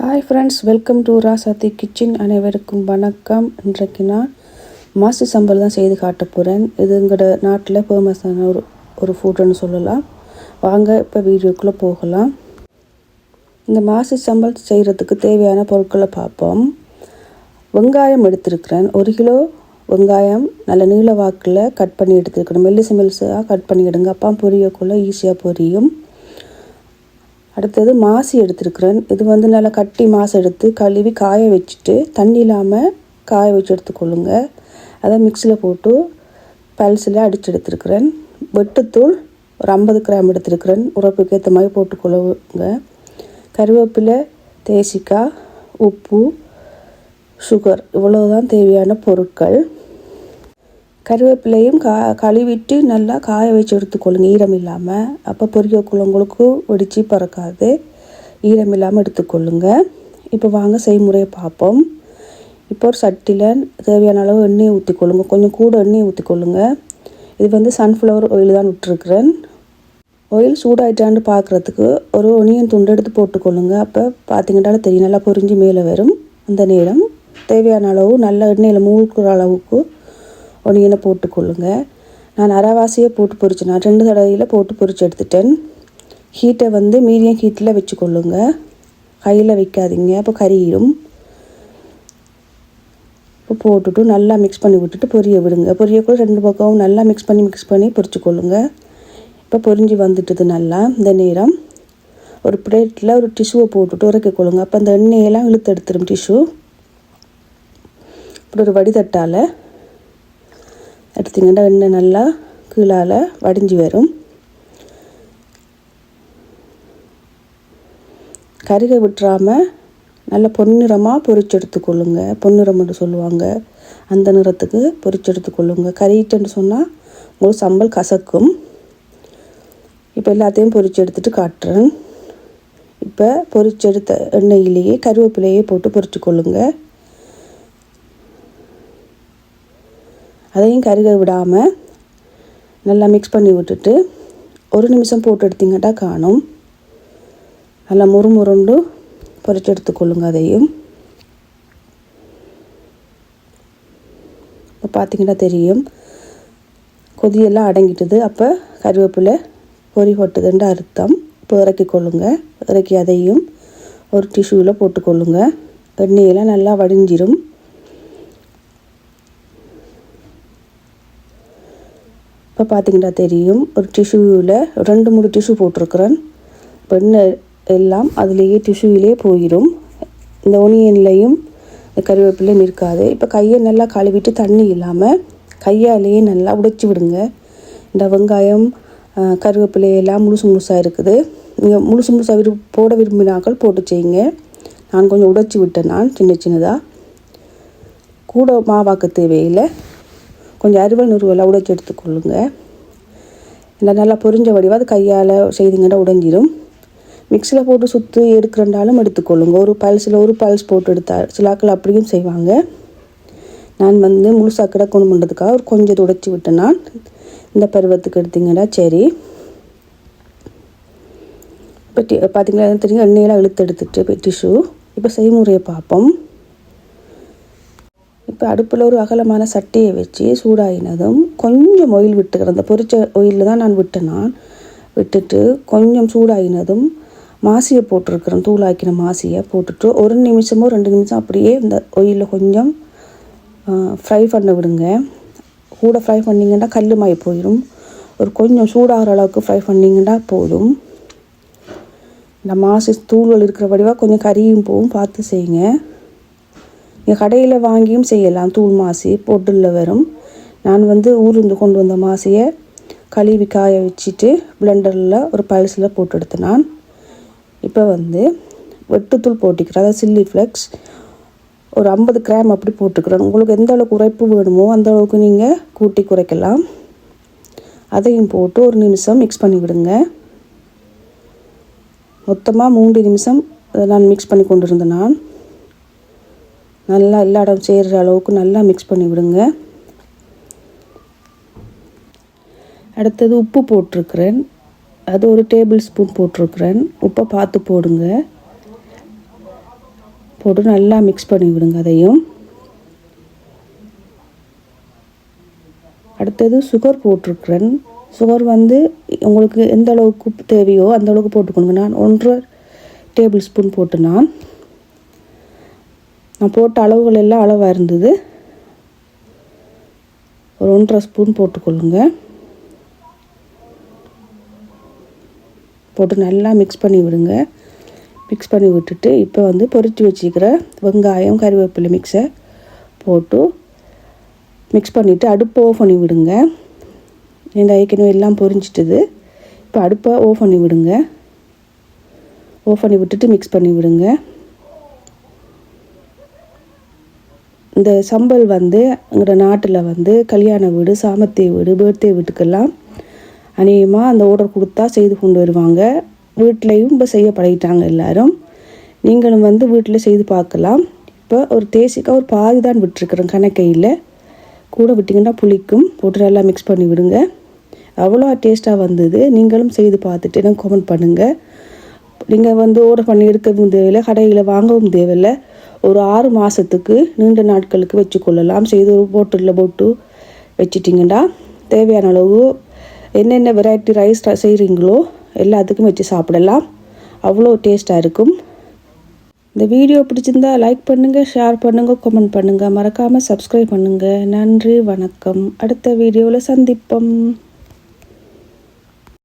Hi friends welcome to Rasathi kitchen அனைவருக்கும் வணக்கம். இன்றைக்கு நான் மாசி சம்பல் தான் செய்து காட்ட போகிறேன் இது எங்களோட நாட்டில் ஃபேமஸான ஒரு ஒரு ஃபுட்டுன்னு சொல்லலாம். வாங்க இப்போ வீடியோக்குள்ளே போகலாம். இந்த மாசி சம்பல் செய்கிறதுக்கு தேவையான பொருட்களை பார்ப்போம். வெங்காயம் எடுத்திருக்கிறேன். ஒரு கிலோ வெங்காயம் நல்ல நீள வாக்கில் கட் பண்ணி எடுத்துருக்கணும் மெல்லிசு மெல்லிசாக கட் பண்ணிவிடுங்க அப்பா பொரியக்குள்ளே ஈஸியாக பொரியும். அடுத்தது மாசி எடுத்துருக்குறேன். இது வந்து நல்லா கட்டி மாசு எடுத்து கழுவி காய வச்சுட்டு தண்ணி இல்லாமல் காய வச்சு எடுத்துக்கொள்ளுங்க. அதை மிக்சியில் போட்டு பல்ஸில் அடித்து எடுத்துருக்குறேன். வெட்டுத்தூள் ஒரு ஐம்பது கிராம் எடுத்துருக்குறேன். உரப்புக்கு ஏற்ற மாதிரி போட்டுக்கொள்ளுங்க. கருவேப்பிலை தேசிக்காய் உப்பு சுகர் இவ்வளோ தான் தேவையான பொருட்கள். கருவேப்பிலையும் கா கழுவிட்டு நல்லா காய வச்சு எடுத்துக்கொள்ளுங்க. ஈரம் இல்லாமல் அப்போ பொரியக்குள்ள உங்களுக்கு வெடித்து பறக்காது. ஈரம் இல்லாமல் எடுத்துக்கொள்ளுங்க. இப்போ வாங்க செய்முறையை பார்ப்போம். இப்போ ஒரு சட்டியில் தேவையான அளவு எண்ணெயை ஊற்றிக்கொள்ளுங்க கொஞ்சம் கூட எண்ணெயை ஊற்றிக்கொள்ளுங்க இது வந்து சன்ஃப்ளவர் ஆயில் தான் விட்டுருக்குறேன். ஆயில் சூடாயிட்டான்னு பார்க்குறதுக்கு ஒரு ஒனியன் துண்டு எடுத்து போட்டுக்கொள்ளுங்க. அப்போ பார்த்தீங்கன்னா தெரியும். நல்லா பொரிஞ்சு மேலே வரும். அந்த நேரம் தேவையான அளவு நல்ல எண்ணெயில் மூழ்கிற அளவுக்கு ஒனியனை போட்டுக்கொள்ளுங்க நான் அரைவாசியை போட்டு பொரிச்சு நான் ரெண்டு தடவையில் போட்டு பொரிச்சு எடுத்துட்டேன். ஹீட்டை வந்து மீடியம் ஹீட்டில் வச்சுக்கொள்ளுங்க கையில் வைக்காதீங்க அப்போ கறியிடும் இப்போ போட்டுட்டு நல்லா மிக்ஸ் பண்ணி விட்டுட்டு பொரிய விடுங்க. பொரியக்குள்ள ரெண்டு பக்கமும் நல்லா மிக்ஸ் பண்ணி மிக்ஸ் பண்ணி பொரிச்சுக்கொள்ளுங்க இப்போ பொரிஞ்சு வந்துட்டுது நல்லா இந்த நேரம். ஒரு பிளேட்டில் ஒரு டிஷ்யூவை போட்டுட்டு உரைக்கொள்ளுங்க அப்போ அந்த எண்ணெயெல்லாம் இழுத்து எடுத்துரும் டிஷ்யூ இப்படி ஒரு வடிதட்டால் எடுத்திங்கன்னா எண்ணெய் நல்லா கீழால் வடிஞ்சு வரும். கருகை விட்டுறாமல் நல்ல பொன்னிறமாக பொரிச்சு எடுத்துக்கொள்ளுங்க. பொன்னிறம்னு சொல்லுவாங்க. அந்த நிறத்துக்கு பொரிச்சு எடுத்துக்கொள்ளுங்க. கறிட்டுன்னு சொன்னால் உங்களுக்கு சம்பல் கசக்கும். இப்போ எல்லாத்தையும் பொறிச்சு எடுத்துகிட்டு காட்டுறேன். இப்போ பொறிச்செடுத்த எண்ணெயிலேயே கருவேப்பிலையே போட்டு பொரிச்சு கொள்ளுங்கள் அதையும் கருக விடாமல் நல்லா மிக்ஸ் பண்ணி விட்டுட்டு ஒரு நிமிஷம் போட்டு எடுத்திங்கட்டா காணும். நல்லா முறுமுருண்டு பொறிச்சு எடுத்துக்கொள்ளுங்க அதையும். இப்போ பார்த்தீங்கன்னா தெரியும். கொதியெல்லாம் அடங்கிட்டுது. அப்போ கருவேப்பிலை பொறி கொட்டுதுன்ற அர்த்தம். இப்போ இறக்கி கொள்ளுங்க. இறக்கி அதையும் ஒரு டிஷ்யூவில் போட்டுக்கொள்ளுங்க. எண்ணெயெல்லாம் நல்லா வடிஞ்சிரும். இப்போ பார்த்தீங்கன்னா தெரியும். ஒரு டிஷ்யூவில் ரெண்டு மூணு டிஷ்யூ போட்டிருக்கிறேன். பெண்ணு எல்லாம் அதுலேயே டிஷ்யூவிலே போயிடும் இந்த ஒனியன்லேயும் கருவேப்பிலையும் இருக்காது. இப்போ கையை நல்லா கழுவிட்டு தண்ணி இல்லாமல் கையாலேயே நல்லா உடைச்சி விடுங்க. இந்த வெங்காயம் கருவேப்பிலையெல்லாம் முழுசு முழுசாக இருக்குது. நீங்கள் முழுசு முழுசாக விரு போட விரும்பினாக்கள் போட்டு செய்யுங்க. நான் கொஞ்சம் உடைச்சி விட்டேன் நான் சின்ன சின்னதாக கூட மாவாக்க தேவையில்லை. கொஞ்சம் அறுவல் நுறுவலாக உடைச்சி எடுத்துக்கொள்ளுங்க இல்லை நல்லா பொரிஞ்ச வடிவாக அது கையால் செய்திங்கன்னா உடைஞ்சிடும் மிக்சியில் போட்டு சுற்றி எடுக்கிறண்டாலும் எடுத்துக்கொள்ளுங்க ஒரு பல்ஸில் ஒரு பல்ஸ் போட்டு எடுத்தால் சிலாக்கள் அப்படியும் செய்வாங்க. நான் வந்து முழுசாக கிடக்கணுன்றதுக்காக ஒரு கொஞ்சம் துடைச்சி விட்டேன். நான் இந்த பருவத்துக்கு எடுத்திங்கன்னா சரி. இப்போ டி பார்த்தீங்களா தெரியும் எண்ணெயெல்லாம் இழுத்து எடுத்துட்டு டிஷ்யூ இப்போ செய்முறையை பார்ப்போம். இப்போ அடுப்பில் ஒரு அகலமான சட்டியை வச்சு சூடாகினதும் கொஞ்சம் ஒயில் விட்டுக்கிறேன் அந்த பொரிச்ச ஒயிலில் தான் நான் விட்டேன் நான். விட்டுட்டு கொஞ்சம் சூடாகினதும் மாசியை போட்டிருக்கிறேன் தூளாக்கின மாசியை போட்டுட்டு ஒரு நிமிஷமோ ரெண்டு நிமிஷம் அப்படியே இந்த ஒயிலில் கொஞ்சம் ஃப்ரை பண்ண விடுங்க. கூட ஃப்ரை பண்ணிங்கன்னா கல் போயிடும் ஒரு கொஞ்சம் சூடாகிற அளவுக்கு ஃப்ரை பண்ணிங்கன்னா போதும். இந்த மாசி தூள்கள் இருக்கிற வடிவாக கொஞ்சம் கறியும் போகும் பார்த்து செய்யுங்க. நீங்கள் கடையில் வாங்கியும் செய்யலாம். தூள் மாசி பொட்டில் வரும் நான் வந்து ஊர்லேருந்து கொண்டு வந்த மாசியை கழுவி காய வச்சுட்டு பிளெண்டரில் ஒரு பல்ஸில் போட்டு எடுத்தேன். நான் இப்போ வந்து வெட்டுத்தூள் போட்டிக்கிறேன். அதாவது சில்லி ஃப்ளெக்ஸ் ஒரு ஐம்பது கிராம் அப்படி போட்டுக்கிறேன். உங்களுக்கு எந்த அளவுக்கு உரைப்பு வேணுமோ அந்த அளவுக்கு நீங்கள் கூட்டி குறைக்கலாம். அதையும் போட்டு ஒரு நிமிஷம் மிக்ஸ் பண்ணி விடுங்க. மொத்தமாக மூன்று நிமிஷம் நான் மிக்ஸ் பண்ணி கொண்டு இருந்தேன் நான் நல்லா எல்லா இடம் சேர்கிற அளவுக்கு நல்லா மிக்ஸ் பண்ணி விடுங்க. அடுத்தது உப்பு போட்டிருக்கிறேன். அது ஒரு டேபிள் ஸ்பூன் போட்டிருக்கிறேன். உப்பை பார்த்து போடுங்க. போட்டு நல்லா மிக்ஸ் பண்ணி விடுங்க அதையும். அடுத்தது சுகர் போட்டிருக்கிறேன். சுகர் வந்து உங்களுக்கு எந்த அளவுக்கு தேவையோ அந்த அளவுக்கு போட்டுக்கணுங்க நான் ஒன்றரை டேபிள் ஸ்பூன் போட்டு நான் நான் போட்ட அளவுகள் எல்லாம் அளவாக இருந்தது. ஒரு ஒன்றரை ஸ்பூன் போட்டுக்கொள்ளுங்க. போட்டு நல்லா மிக்ஸ் பண்ணி விடுங்க. மிக்ஸ் பண்ணி விட்டுட்டு இப்போ வந்து பொறித்து வச்சுக்கிற வெங்காயம் கறிவேப்பிலை மிக்ஸை போட்டு மிக்ஸ் பண்ணிவிட்டு அடுப்பை ஆஃப் பண்ணி விடுங்க. இந்த ஏற்கனவே எல்லாம் பொரிஞ்சிட்டது. இப்போ அடுப்பை ஆஃப் பண்ணி விடுங்க. ஆஃப் பண்ணி விட்டுட்டு மிக்ஸ் பண்ணி விடுங்க. இந்த சம்பல் வந்து எங்களோட நாட்டில் வந்து கல்யாண வீடு சாமத்திய வீடு பர்த்டே வீட்டுக்கெல்லாம் அநேகமாக அந்த ஆர்டர் கொடுத்தா செய்து கொண்டு வருவாங்க. வீட்டிலையும் இப்போ செய்ய பழகிட்டாங்க எல்லாரும். நீங்களும் வந்து வீட்டில் செய்து பார்க்கலாம் இப்போ ஒரு தேசிக்காக ஒரு பாதி தான் விட்டுருக்குறேன் கணக்கையில். கூட விட்டிங்கன்னா புளிக்கும் போட்டு நல்லா மிக்ஸ் பண்ணி விடுங்க. அவ்வளோ டேஸ்ட்டாக வந்தது. நீங்களும் செய்து பார்த்துட்டு எனக்கு கமெண்ட் பண்ணுங்கள் நீங்கள் வந்து ஆர்டர் பண்ணி எடுக்கவும் தேவையில்லை கடையில் வாங்கவும் தேவையில்லை. ஒரு ஆறு மாதத்துக்கு நீண்ட நாட்களுக்கு வச்சுக்கொள்ளலாம். செய்து ஒரு போட்டில் போட்டு வச்சிட்டிங்கன்னா தேவையான அளவு என்னென்ன வெரைட்டி ரைஸ் செய்கிறீங்களோ எல்லாத்துக்கும் வச்சு சாப்பிடலாம். அவ்வளோ டேஸ்ட்டாக இருக்கும். இந்த வீடியோ பிடிச்சிருந்தா லைக் பண்ணுங்கள் ஷேர் பண்ணுங்கள் கமெண்ட் பண்ணுங்கள் மறக்காமல் சப்ஸ்கிரைப் பண்ணுங்கள் நன்றி வணக்கம். அடுத்த வீடியோவில் சந்திப்போம்.